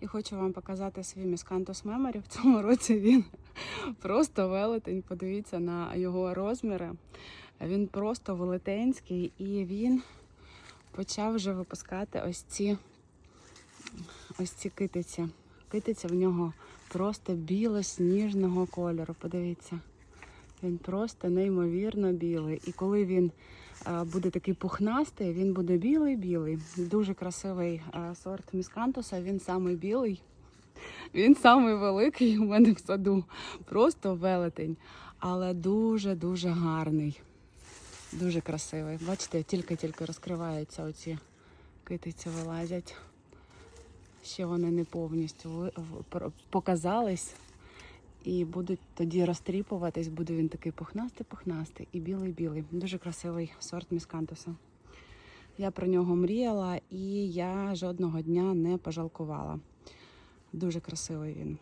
І хочу вам показати свій міскантус меморі. В цьому році він просто велетень. Подивіться на його розміри. Він просто велетенський і він почав вже випускати ось ці ось ці китиці. Китиця в нього просто біло-сніжного кольору. Подивіться. Він просто неймовірно білий. І коли він е, буде такий пухнастий, він буде білий-білий. Дуже красивий е, сорт міскантуса. Він самий білий. Він самий великий у мене в саду. Просто велетень. Але дуже-дуже гарний. Дуже красивий. Бачите, тільки-тільки розкриваються оці китиці вилазять. Ще вони не повністю показались. І будуть тоді розтріпуватись, буде він такий пухнастий-пухнастий і білий-білий. Дуже красивий сорт міскантуса. Я про нього мріяла і я жодного дня не пожалкувала. Дуже красивий він.